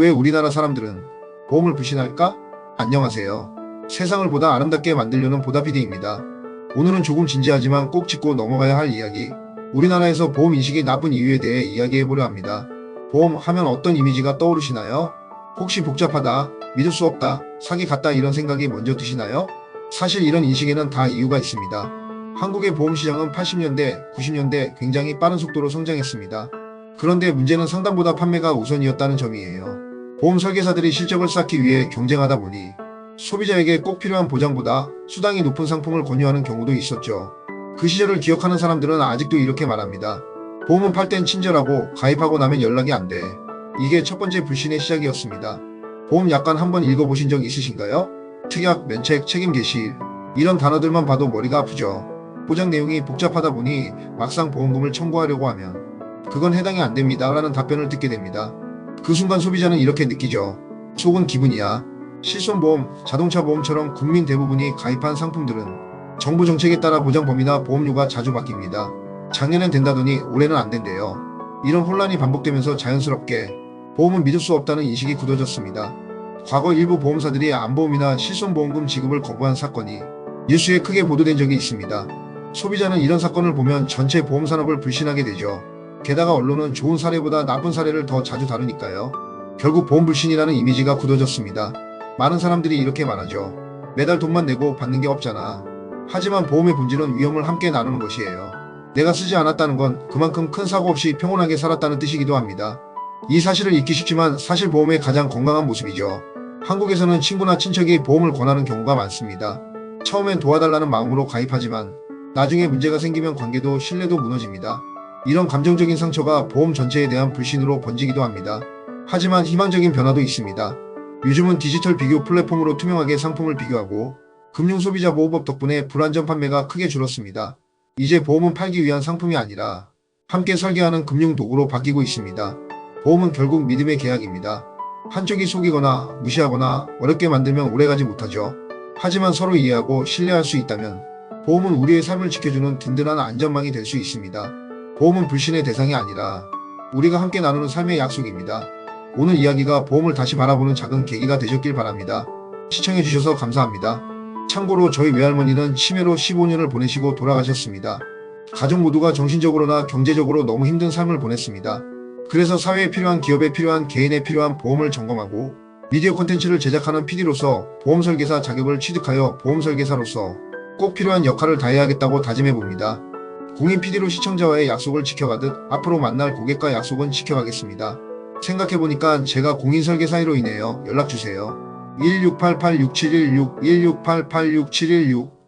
왜 우리나라 사람들은 보험을 불신할까? 안녕하세요. 세상을 보다 아름답게 만들려는 보다피디입니다. 오늘은 조금 진지하지만 꼭 짚고 넘어가야 할 이야기. 우리나라에서 보험 인식이 나쁜 이유에 대해 이야기해보려 합니다. 보험 하면 어떤 이미지가 떠오르시나요? 혹시 복잡하다, 믿을 수 없다, 사기 같다 이런 생각이 먼저 드시나요? 사실 이런 인식에는 다 이유가 있습니다. 한국의 보험 시장은 80년대, 90년대 굉장히 빠른 속도로 성장했습니다. 그런데 문제는 상담보다 판매가 우선이었다는 점이에요. 보험 설계사들이 실적을 쌓기 위해 경쟁하다 보니 소비자에게 꼭 필요한 보장보다 수당이 높은 상품을 권유하는 경우도 있었죠. 그 시절을 기억하는 사람들은 아직도 이렇게 말합니다. 보험은 팔 땐 친절하고 가입하고 나면 연락이 안 돼. 이게 첫 번째 불신의 시작이었습니다. 보험 약관 한번 읽어보신 적 있으신가요? 특약, 면책, 책임 개시 이런 단어들만 봐도 머리가 아프죠. 보장 내용이 복잡하다 보니 막상 보험금을 청구하려고 하면 그건 해당이 안 됩니다. 라는 답변을 듣게 됩니다. 그 순간 소비자는 이렇게 느끼죠. 속은 기분이야. 실손보험, 자동차 보험처럼 국민 대부분이 가입한 상품들은 정부 정책에 따라 보장 범위나 보험료가 자주 바뀝니다. 작년엔 된다더니 올해는 안 된대요. 이런 혼란이 반복되면서 자연스럽게 보험은 믿을 수 없다는 인식이 굳어졌습니다. 과거 일부 보험사들이 안보험이나 실손보험금 지급을 거부한 사건이 뉴스에 크게 보도된 적이 있습니다. 소비자는 이런 사건을 보면 전체 보험산업을 불신하게 되죠. 게다가 언론은 좋은 사례보다 나쁜 사례를 더 자주 다루니까요. 결국 보험 불신이라는 이미지가 굳어졌습니다. 많은 사람들이 이렇게 말하죠. 매달 돈만 내고 받는 게 없잖아. 하지만 보험의 본질은 위험을 함께 나누는 것이에요. 내가 쓰지 않았다는 건 그만큼 큰 사고 없이 평온하게 살았다는 뜻이기도 합니다. 이 사실을 잊기 쉽지만 사실 보험의 가장 건강한 모습이죠. 한국에서는 친구나 친척이 보험을 권하는 경우가 많습니다. 처음엔 도와달라는 마음으로 가입하지만 나중에 문제가 생기면 관계도 신뢰도 무너집니다. 이런 감정적인 상처가 보험 전체에 대한 불신으로 번지기도 합니다. 하지만 희망적인 변화도 있습니다. 요즘은 디지털 비교 플랫폼으로 투명하게 상품을 비교하고 금융소비자보호법 덕분에 불안전 판매가 크게 줄었습니다. 이제 보험은 팔기 위한 상품이 아니라 함께 설계하는 금융 도구로 바뀌고 있습니다. 보험은 결국 믿음의 계약입니다. 한쪽이 속이거나 무시하거나 어렵게 만들면 오래가지 못하죠. 하지만 서로 이해하고 신뢰할 수 있다면 보험은 우리의 삶을 지켜주는 든든한 안전망이 될 수 있습니다. 보험은 불신의 대상이 아니라 우리가 함께 나누는 삶의 약속입니다. 오늘 이야기가 보험을 다시 바라보는 작은 계기가 되셨길 바랍니다. 시청해주셔서 감사합니다. 참고로 저희 외할머니는 치매로 15년을 보내시고 돌아가셨습니다. 가족 모두가 정신적으로나 경제적으로 너무 힘든 삶을 보냈습니다. 그래서 사회에 필요한 기업에 필요한 개인에 필요한 보험을 점검하고 미디어 콘텐츠를 제작하는 PD로서 보험 설계사 자격을 취득하여 보험 설계사로서 꼭 필요한 역할을 다해야겠다고 다짐해 봅니다. 공인 PD로 시청자와의 약속을 지켜가듯 앞으로 만날 고객과 약속은 지켜가겠습니다. 생각해보니까 제가 공인 설계사이로 인해요. 연락주세요. 1688-6716, 1688-6716